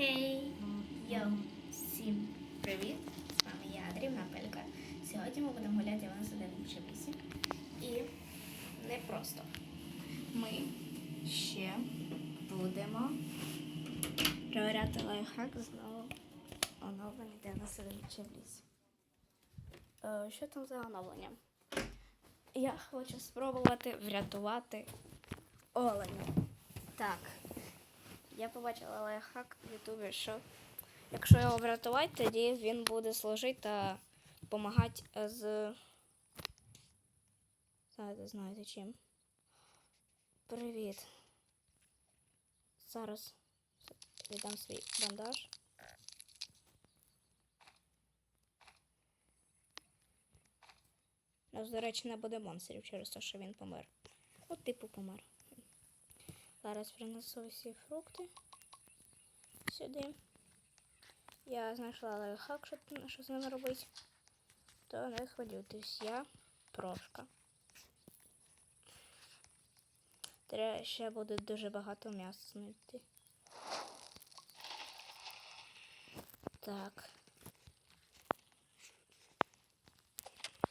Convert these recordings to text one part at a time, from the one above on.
Хей, йоу, всім привіт! З вами я, Дрібна Пелька. Сьогодні ми будемо гуляти в нас один. І не просто. Ми ще будемо перевіряти лайфхак знову оновлення де нас один. Е, Що там за оновлення? Я хочу спробувати врятувати оленя. Так. Я побачила лайфхак в Ютубі, що якщо його врятувати, тоді він буде служити та допомагати з. Знаєте, знаєте чим. Привіт. Зараз віддам свій бандаж. Нас, до речі, не буде монстрів через те, що він помер. От типу помер. Зараз принесу всі фрукти сюди. Я знайшла лайфхак, що, що з ними робити. То не хвилюйтесь, я прошка. Треба ще буде дуже багато м'яса знайти. Так.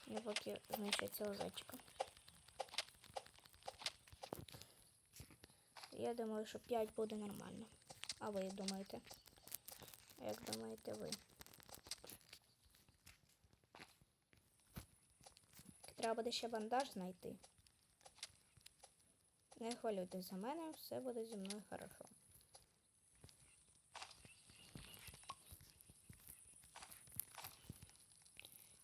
Я поки знайшла цього зайчика. Я думаю, що 5 буде нормально. А ви думаєте? Як думаєте ви? Треба буде ще бандаж знайти. Не хвилюйтесь за мене, все буде зі мною хорошо.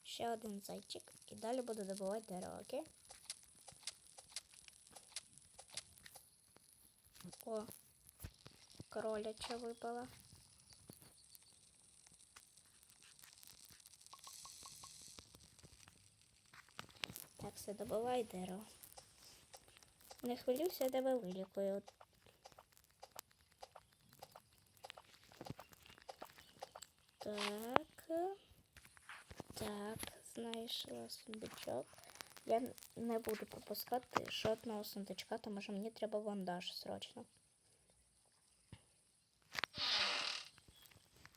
Ще один зайчик і далі буду добувати дерево, окей? О, кроляча випала. Так, все, добивай дерево. Не хвилюйся, я тебе вилікую. Так. Так, знайшла сундучок. Я не буду пропускати жодного сундучка, тому що мені треба вандаж срочно.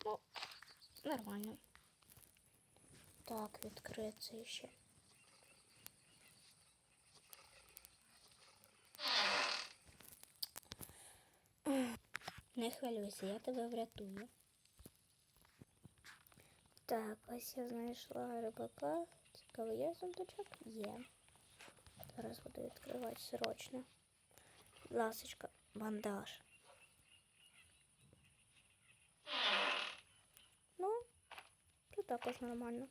Ну, нормально. Так, відкриється ще. Не хвилюйся, я тебе врятую. Так, ось я знайшла рибака. Цікаво, є сундучок? Є. Зараз буду відкривати срочно. Ласочка, бандаж. Ну, тут також нормально.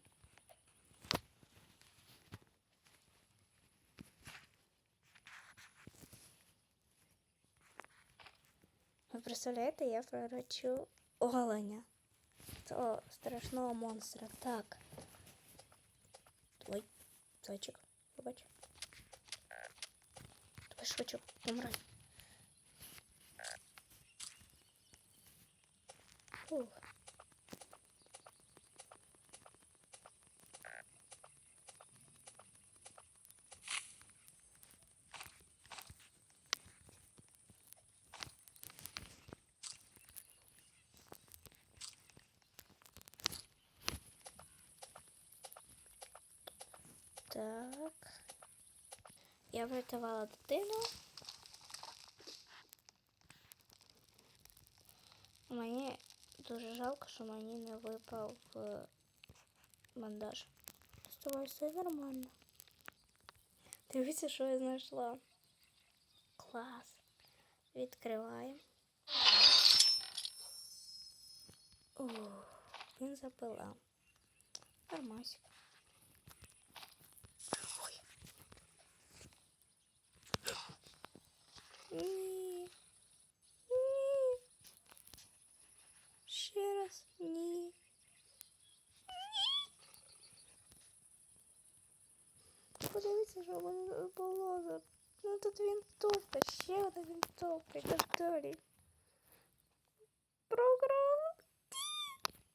Ви представляєте, я пророчу оленя. Того страшного монстра. Так. Ой, зайчик, побач. Давай швидше помирай. Фух. Так. Я врятувала дитину. Мені дуже жалко, що мені не випав е, бандаж. З тобою все нормально. Дивіться, що я знайшла. Клас. Відкриваємо. Він запилав. Нормасик. Ще раз ні. Ні. Подивіться, що воно було. Ну тут вінтовка, ще одна вінтовка і так далі. Програла.